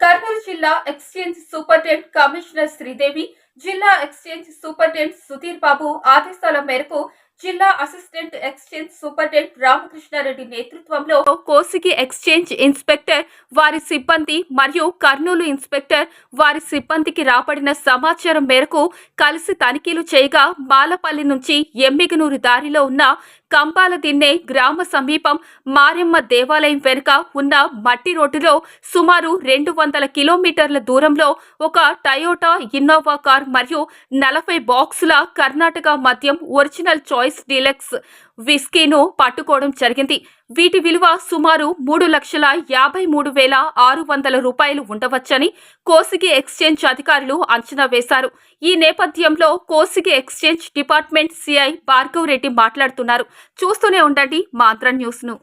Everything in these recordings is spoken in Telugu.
కర్నూలు జిల్లా ఎక్స్చేంజ్ సూపరింటెండెంట్ కమిషనర్ శ్రీదేవి జిల్లా ఎక్స్చేంజ్ సూపరింటెండెంట్ సుధీర్ బాబు ఆదేశాల మేరకు జిల్లా అసిస్టెంట్ ఎక్స్చేంజ్ సూపరింటెండెంట్ రామకృష్ణారెడ్డి నేతృత్వంలో కోసిగి ఎక్స్చేంజ్ ఇన్స్పెక్టర్ వారి సిబ్బంది మరియు కర్నూలు ఇన్స్పెక్టర్ వారి సిబ్బందికి రాబడిన సమాచారం మేరకు కలిసి తనిఖీలు చేయగా మాలపల్లి నుంచి ఎమ్మిగనూరు దారిలో ఉన్న కంపాల దిన్నె గ్రామ సమీపం మారెమ్మ దేవాలయం వెనుక ఉన్న మట్టి రోడ్డులో సుమారు రెండు వందల కిలోమీటర్ల దూరంలో ఒక టయోటా ఇన్నోవా కార్ మరియు నలభై బాక్సుల కర్ణాటక మద్యం ఒరిజినల్ చాయిస్ డీలక్స్ విస్కీను పట్టుకోవడం జరిగింది. వీటి విలువ సుమారు మూడు లక్షల యాభై మూడు వేల ఆరు వందల రూపాయలు ఉండవచ్చని కోసిగి ఎక్స్చేంజ్ అధికారులు అంచనా వేశారు. ఈ నేపథ్యంలో Kosigi exchange department CI Bhargav Reddy మాట్లాడుతున్నారు. చూస్తూనే ఉండండి మాంత్ర న్యూస్ను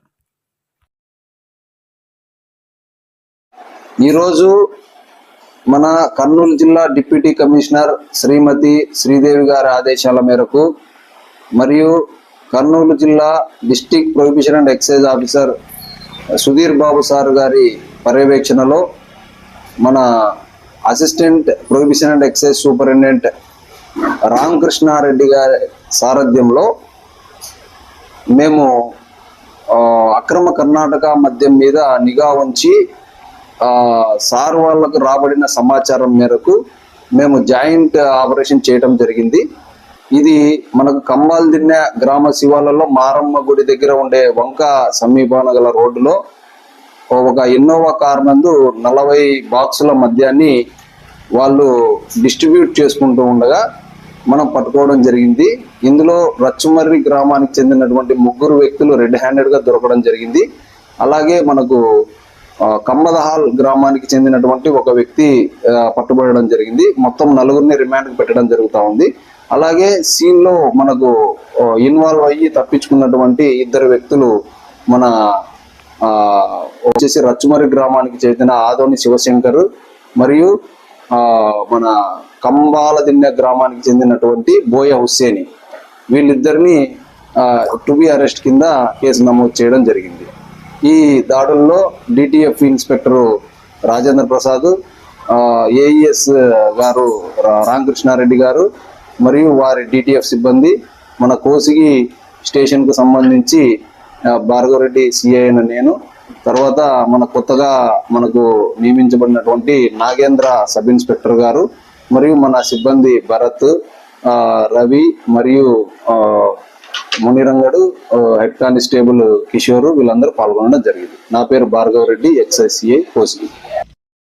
ఈరోజు మన కర్నూలు జిల్లా డిప్యూటీ కమిషనర్ శ్రీమతి శ్రీదేవి గారి ఆదేశాల మేరకు మరియు కర్నూలు జిల్లా district prohibition and excise officer Sudheer Babu sir గారి పర్యవేక్షణలో మన assistant prohibition and excise superintendent Ramakrishna Reddy గారి సారథ్యంలో మేము అక్రమ కర్ణాటక మద్యం మీద నిఘా ఉంచి సార్ వాళ్ళకు రాబడిన సమాచారం మేరకు మేము జాయింట్ ఆపరేషన్ చేయడం జరిగింది. ఇది మనకు కమ్మాలు దిన్నె గ్రామ శివాలలో మారమ్మ గుడి దగ్గర ఉండే వంక సమీపాన గల రోడ్డులో ఒక ఇన్నోవా కార్ నందు నలభై బాక్సుల మద్యాన్ని వాళ్ళు డిస్ట్రిబ్యూట్ చేసుకుంటూ ఉండగా మనం పట్టుకోవడం జరిగింది. ఇందులో రచ్చుమర్రి గ్రామానికి చెందినటువంటి ముగ్గురు వ్యక్తులు రెడ్ హ్యాండెడ్గా దొరకడం జరిగింది. అలాగే మనకు కమ్మదహాల్ గ్రామానికి చెందినటువంటి ఒక వ్యక్తి పట్టుబడడం జరిగింది. మొత్తం నలుగురిని రిమాండ్ పెట్టడం జరుగుతూ ఉంది. అలాగే సీన్లో మనకు ఇన్వాల్వ్ అయ్యి తప్పించుకున్నటువంటి ఇద్దరు వ్యక్తులు మన ఆ వచ్చేసి రచ్చుమరి గ్రామానికి చెందిన ఆదోని శివశంకర్ మరియు ఆ మన కంబాల దిన్నె గ్రామానికి చెందినటువంటి బోయ హుస్సేని. వీళ్ళిద్దరిని టు బి అరెస్ట్ కింద కేసు నమోదు చేయడం జరిగింది. ఈ దాడుల్లో DTF inspector Rajendra Prasad AES గారు రా- రామకృష్ణారెడ్డి గారు మరియు వారి డిటిఎఫ్ సిబ్బంది మన కోసిగి స్టేషన్కు సంబంధించి భార్గవరెడ్డి సిఐ అయిన నేను తర్వాత మన కొత్తగా మనకు నియమించబడినటువంటి నాగేంద్ర సబ్ ఇన్స్పెక్టర్ గారు మరియు మన సిబ్బంది భరత్ రవి మరియు మునిరంగడు హెడ్ కానిస్టేబుల్ కిషోర్ వీళ్ళందరూ పాల్గొనడం జరిగింది. నా పేరు భార్గవరెడ్డి ఎక్స్ఐసిఐ కోసిగి.